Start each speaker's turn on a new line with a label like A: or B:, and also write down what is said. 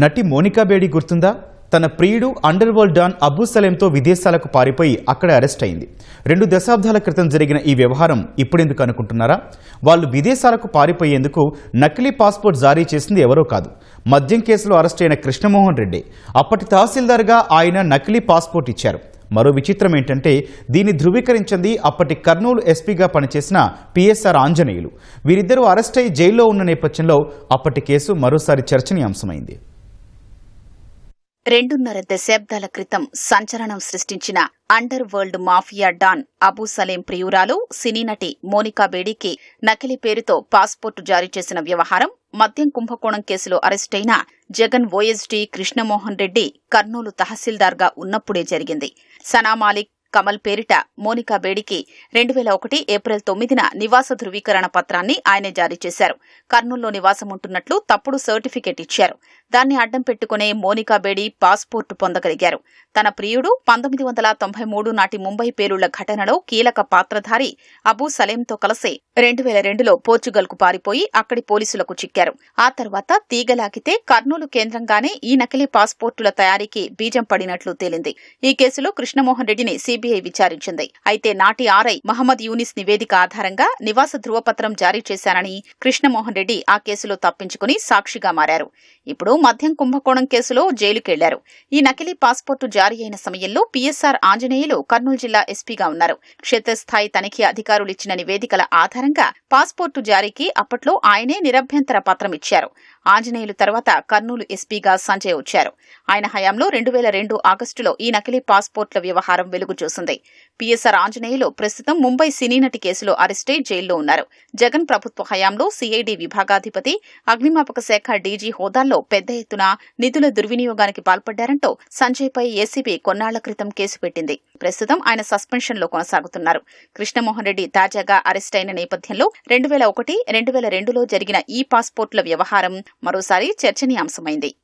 A: నటి మోనికా బేడి గుర్తుందా? తన ప్రియుడు అండర్ వరల్డ్ డాన్ అబూ సలేంతో విదేశాలకు పారిపోయి అక్కడ అరెస్ట్ అయింది. రెండు దశాబ్దాల క్రితం జరిగిన ఈ వ్యవహారం ఇప్పుడెందుకు అనుకుంటున్నారా? వాళ్ళు విదేశాలకు పారిపోయేందుకు నకిలీ పాస్పోర్ట్ జారీ చేసింది ఎవరో కాదు. మద్యం కేసులో అరెస్ట్ అయిన కృష్ణమోహన్ రెడ్డి. అప్పటి తహసీల్దార్గా ఆయన నకిలీ పాస్పోర్ట్ ఇచ్చారు. మరో విచిత్రం ఏంటంటే దీన్ని ధృవీకరించింది అప్పటి కర్నూలు ఎస్పీగా పనిచేసిన పిఎస్ఆర్ ఆంజనేయులు. వీరిద్దరూ అరెస్ట్ అయి జైల్లో ఉన్న నేపథ్యంలో అప్పటి కేసు మరోసారి చర్చనీయాంశమైంది.
B: రెండున్నర దశాబ్దాల క్రితం సంచలనం సృష్టించిన underworld mafia don Abu Salem ప్రియురాలు సినీ నటి మోనికా బేడీకి నకిలీ పేరుతో పాస్పోర్టు జారీ చేసిన వ్యవహారం మద్యం కుంభకోణం కేసులో అరెస్టైన జగన్ ఓఎస్డీ కృష్ణమోహన్ రెడ్డి కర్నూలు తహసీల్దార్గా ఉన్నప్పుడే జరిగింది. సనా మాలిక్ కమల్ పేరిట మోనికా బేడికి రెండు వేల ఒకటి ఏప్రిల్ తొమ్మిదిన నివాస ధృవీకరణ పత్రాన్ని ఆయనే జారీ చేశారు. కర్నూల్లో నివాసం ఉంటున్నట్లు తప్పుడు సర్టిఫికెట్ ఇచ్చారు. దాన్ని అడ్డం పెట్టుకునే మోనికా బేడి పాస్పోర్టు పొందగలిగారు. తన ప్రియుడు పంతొమ్మిది వందల తొంభై మూడు నాటి ముంబై పేలుళ్ళ ఘటనలో కీలక పాత్రధారి అబూ సలేంతో కలిసి రెండు వేల రెండులో పోర్చుగల్కు పారిపోయి అక్కడి పోలీసులకు చిక్కారు. ఆ తర్వాత తీగలాగితే కర్నూలు కేంద్రంగానే ఈ నకిలీ పాస్పోర్టుల తయారీకి బీజం పడినట్లు తేలింది. ఈ కేసులో కృష్ణమోహన్ రెడ్డిని సిబిఐ విచారించింది. అయితే నాటి ఆర్ఐ మహమ్మద్ యూనిస్ నివేదిక ఆధారంగా నివాస ధృవపత్రం జారీ చేశానని కృష్ణమోహన్ రెడ్డి ఆ కేసులో తప్పించుకుని సాక్షిగా మారారు. ఇప్పుడు మద్యం కుంభకోణం కేసులో జైలుకెళ్ళారు. ఈ నకిలీ పాస్పోర్టు జారీ అయిన సమయంలో పీఎస్ఆర్ ఆంజనేయులు కర్నూలు జిల్లా ఎస్పీగా ఉన్నారు. క్షేత్రస్థాయి తనిఖీ అధికారులు ఇచ్చిన నివేదికల ఆధారంగా పాస్పోర్టు జారీకి అప్పట్లో ఆయనే నిరభ్యంతర పత్రం ఇచ్చారు. ఆంజనేయులు తర్వాత కర్నూలు ఎస్పీగా సంజయ్ వచ్చారు. ఆయన హయాంలో రెండు వేల రెండు ఆగస్టులో ఈ నకిలీ పాస్పోర్ట్ల వ్యవహారం వెలుగు చూసింది. పిఎస్ఆర్ ఆంజనేయులు ప్రస్తుతం ముంబై సినీ నటి కేసులో అరెస్టై జైల్లో ఉన్నారు. జగన్ ప్రభుత్వ హయాంలో సిఐడి విభాగాధిపతి అగ్నిమాపక శాఖ డీజీ హోదాల్లో పెద్ద ఎత్తున నిధుల దుర్వినియోగానికి పాల్పడ్డారంటూ సంజయ్ పై ఏసీబీ కొన్నాళ్ళ క్రితం కేసు పెట్టింది. ప్రస్తుతం ఆయన సస్పెన్షన్లో కొనసాగుతున్నారు. కృష్ణమోహన్ రెడ్డి తాజాగా అరెస్టైన నేపథ్యంలో రెండు వేల ఒకటి రెండు వేల రెండులో జరిగిన ఈ పాస్పోర్ట్ల వ్యవహారం మరోసారి చర్చనీయాంశమైంది.